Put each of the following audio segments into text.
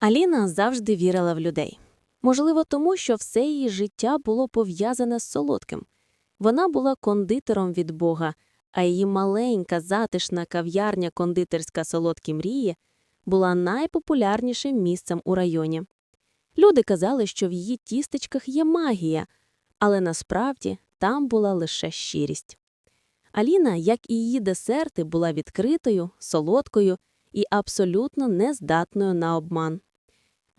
Аліна завжди вірила в людей. Можливо, тому що все її життя було пов'язане з солодким. Вона була кондитером від Бога, а її маленька затишна кав'ярня кондитерська солодкі мрії була найпопулярнішим місцем у районі. Люди казали, що в її тістечках є магія, але насправді там була лише щирість. Аліна, як і її десерти, була відкритою, солодкою і абсолютно нездатною на обман.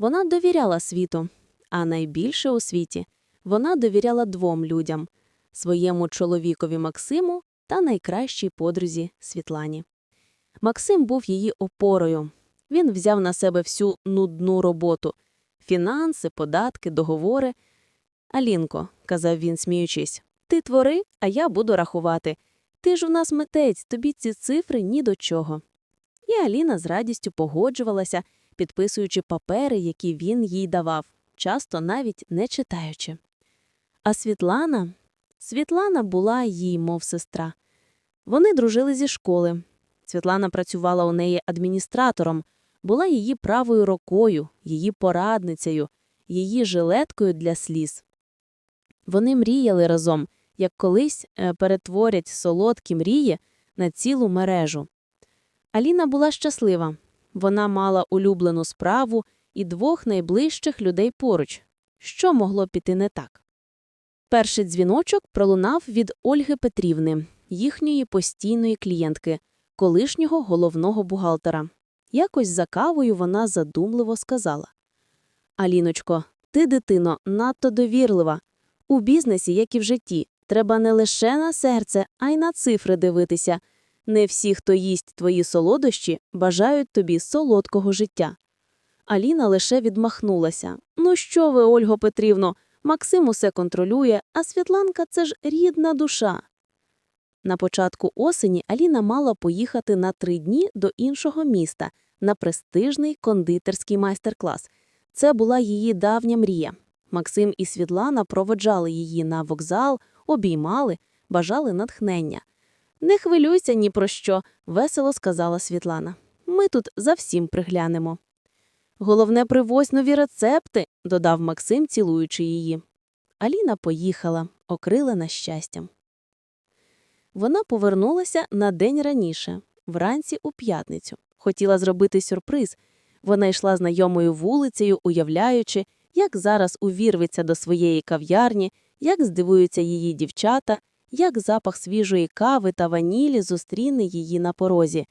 Вона довіряла світу, а найбільше у світі вона довіряла двом людям своєму чоловікові Максиму та найкращій подрузі Світлані. Максим був її опорою. Він взяв на себе всю нудну роботу фінанси, податки, договори. Алінко, казав він, сміючись, ти твори, а я буду рахувати. Ти ж у нас митець, тобі ці цифри ні до чого. І Аліна з радістю погоджувалася, підписуючи папери, які він їй давав, часто навіть не читаючи. А Світлана Світлана була їй, мов сестра. Вони дружили зі школи. Світлана працювала у неї адміністратором, була її правою рукою, її порадницею, її жилеткою для сліз. Вони мріяли разом, як колись е, перетворять солодкі мрії на цілу мережу. Аліна була щаслива. Вона мала улюблену справу і двох найближчих людей поруч. Що могло піти не так? Перший дзвіночок пролунав від Ольги Петрівни, їхньої постійної клієнтки, колишнього головного бухгалтера. Якось за кавою вона задумливо сказала: Аліночко, ти, дитино, надто довірлива. У бізнесі, як і в житті, треба не лише на серце, а й на цифри дивитися. Не всі, хто їсть твої солодощі, бажають тобі солодкого життя. Аліна лише відмахнулася. Ну що ви, Ольго Петрівно, Максим усе контролює, а Світланка це ж рідна душа. На початку осені Аліна мала поїхати на три дні до іншого міста на престижний кондитерський майстер-клас. Це була її давня мрія. Максим і Світлана проводжали її на вокзал, обіймали, бажали натхнення. Не хвилюйся ні про що, весело сказала Світлана. Ми тут за всім приглянемо. Головне, привозь нові рецепти, додав Максим, цілуючи її. Аліна поїхала, окрилена щастям. Вона повернулася на день раніше, вранці у п'ятницю. Хотіла зробити сюрприз. Вона йшла знайомою вулицею, уявляючи, як зараз увірветься до своєї кав'ярні, як здивуються її дівчата, як запах свіжої кави та ванілі зустріне її на порозі.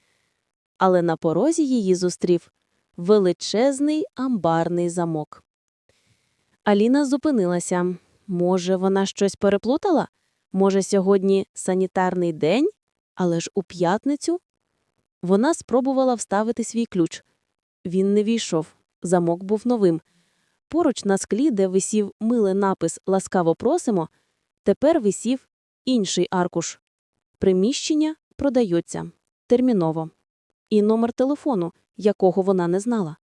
Але на порозі її зустрів величезний амбарний замок. Аліна зупинилася. Може, вона щось переплутала? Може, сьогодні санітарний день, але ж у п'ятницю? Вона спробувала вставити свій ключ. Він не війшов, замок був новим. Поруч на склі, де висів милий напис Ласкаво просимо, тепер висів інший аркуш. Приміщення продається терміново. І номер телефону, якого вона не знала.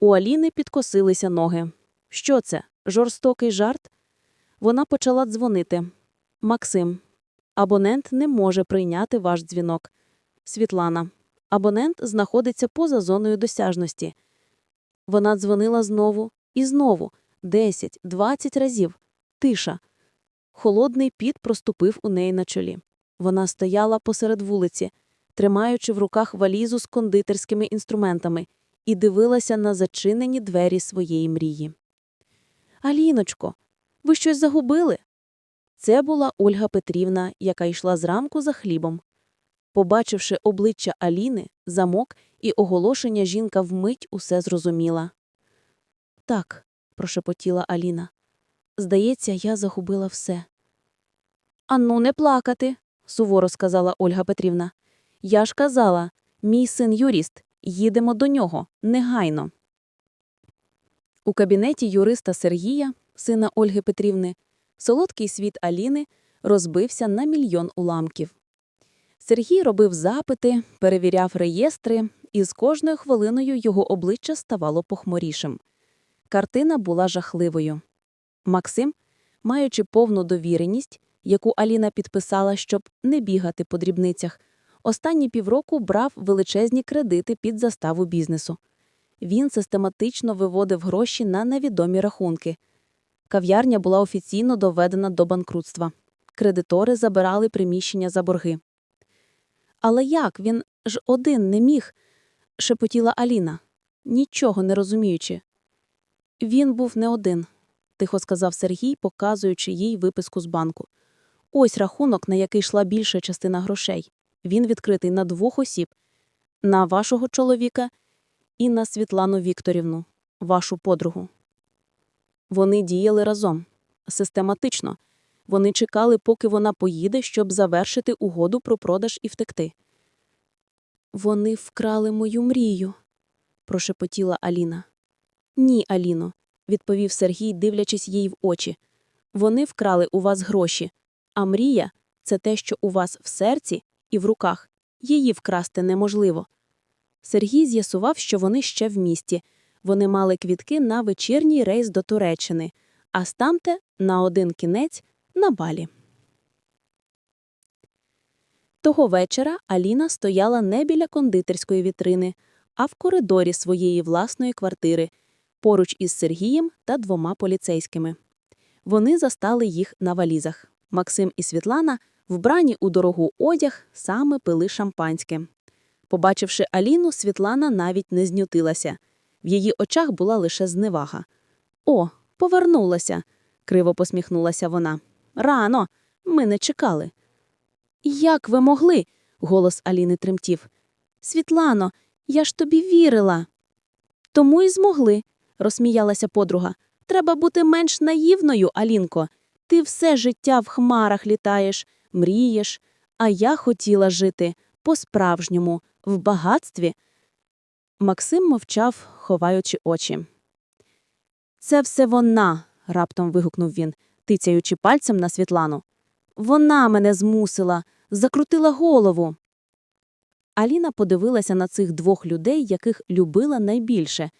У Аліни підкосилися ноги. Що це? Жорстокий жарт? Вона почала дзвонити. Максим. Абонент не може прийняти ваш дзвінок. Світлана. Абонент знаходиться поза зоною досяжності. Вона дзвонила знову і знову, 10, 20 разів. Тиша. Холодний піт проступив у неї на чолі. Вона стояла посеред вулиці, тримаючи в руках валізу з кондитерськими інструментами, і дивилася на зачинені двері своєї мрії. Аліночко, ви щось загубили? Це була Ольга Петрівна, яка йшла зранку за хлібом. Побачивши обличчя Аліни, замок і оголошення, жінка вмить усе зрозуміла. Так, прошепотіла Аліна. Здається, я загубила все. Ану, не плакати, суворо сказала Ольга Петрівна. Я ж казала, мій син юрист, їдемо до нього, негайно. У кабінеті юриста Сергія, сина Ольги Петрівни, солодкий світ Аліни розбився на мільйон уламків. Сергій робив запити, перевіряв реєстри, і з кожною хвилиною його обличчя ставало похмурішим. Картина була жахливою. Максим, маючи повну довіреність, яку Аліна підписала, щоб не бігати по дрібницях, останні півроку брав величезні кредити під заставу бізнесу. Він систематично виводив гроші на невідомі рахунки. Кав'ярня була офіційно доведена до банкрутства. Кредитори забирали приміщення за борги. Але як він ж один не міг? шепотіла Аліна, нічого не розуміючи. Він був не один, тихо сказав Сергій, показуючи їй виписку з банку. Ось рахунок, на який йшла більша частина грошей. Він відкритий на двох осіб: на вашого чоловіка і на Світлану Вікторівну, вашу подругу. Вони діяли разом, систематично. Вони чекали, поки вона поїде, щоб завершити угоду про продаж і втекти. Вони вкрали мою мрію, прошепотіла Аліна. Ні, Аліно, відповів Сергій, дивлячись їй в очі. Вони вкрали у вас гроші, а мрія це те, що у вас в серці і в руках. Її вкрасти неможливо. Сергій з'ясував, що вони ще в місті. Вони мали квітки на вечірній рейс до Туреччини, а стамте на один кінець на балі. Того вечора Аліна стояла не біля кондитерської вітрини, а в коридорі своєї власної квартири, поруч із Сергієм та двома поліцейськими. Вони застали їх на валізах. Максим і Світлана, вбрані у дорогу одяг, саме пили шампанське. Побачивши Аліну, Світлана навіть не знютилася. В її очах була лише зневага. О, повернулася, криво посміхнулася вона. Рано, ми не чекали. Як ви могли? голос Аліни тремтів. Світлано, я ж тобі вірила. Тому й змогли, розсміялася подруга. Треба бути менш наївною, Алінко. Ти все життя в хмарах літаєш, мрієш, а я хотіла жити по-справжньому, в багатстві. Максим мовчав, ховаючи очі. Це все вона, раптом вигукнув він, тицяючи пальцем на Світлану. Вона мене змусила, закрутила голову. Аліна подивилася на цих двох людей, яких любила найбільше,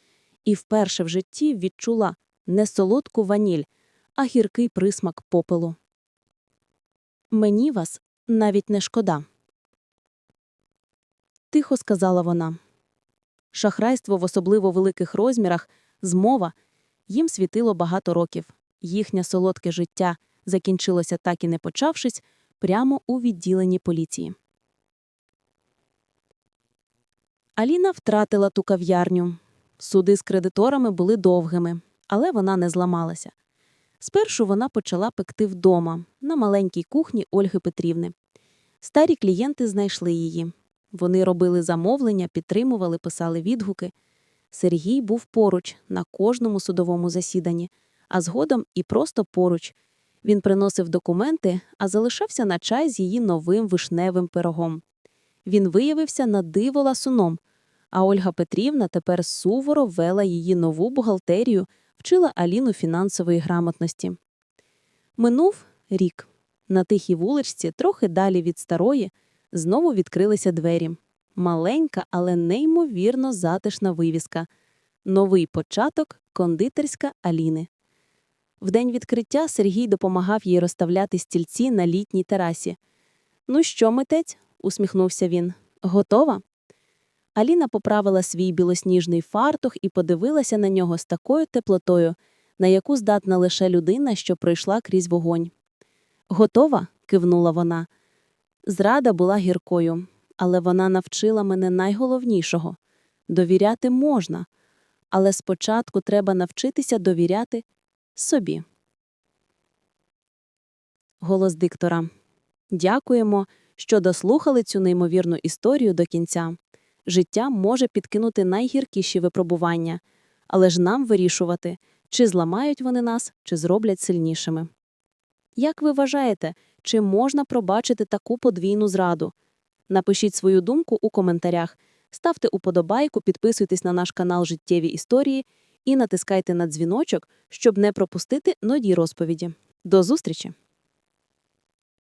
і вперше в житті відчула не солодку ваніль, а гіркий присмак попелу. Мені вас навіть не шкода. Тихо сказала вона. Шахрайство в особливо великих розмірах, змова, їм світило багато років. Їхнє солодке життя закінчилося так і не почавшись, прямо у відділенні поліції. Аліна втратила ту кав'ярню. Суди з кредиторами були довгими, але вона не зламалася. Спершу вона почала пекти вдома, на маленькій кухні Ольги Петрівни. Старі клієнти знайшли її. Вони робили замовлення, підтримували, писали відгуки. Сергій був поруч на кожному судовому засіданні, а згодом і просто поруч. Він приносив документи, а залишався на чай з її новим вишневим пирогом. Він виявився на диво ласуном, а Ольга Петрівна тепер суворо вела її нову бухгалтерію, вчила Аліну фінансової грамотності. Минув рік. На тихій вуличці, трохи далі від старої, знову відкрилися двері. Маленька, але неймовірно затишна вивіска. Новий початок кондитерська Аліни. В день відкриття Сергій допомагав їй розставляти стільці на літній терасі. Ну що, митець? усміхнувся він. Готова? Аліна поправила свій білосніжний фартух і подивилася на нього з такою теплотою, на яку здатна лише людина, що пройшла крізь вогонь. Готова? кивнула вона. Зрада була гіркою, але вона навчила мене найголовнішого довіряти можна, але спочатку треба навчитися довіряти собі. Голос диктора. Дякуємо, що дослухали цю неймовірну історію до кінця. Життя може підкинути найгіркіші випробування, але ж нам вирішувати, чи зламають вони нас, чи зроблять сильнішими. Як ви вважаєте, чи можна пробачити таку подвійну зраду? Напишіть свою думку у коментарях, ставте уподобайку, підписуйтесь на наш канал Життєві історії і натискайте на дзвіночок, щоб не пропустити нові розповіді. До зустрічі!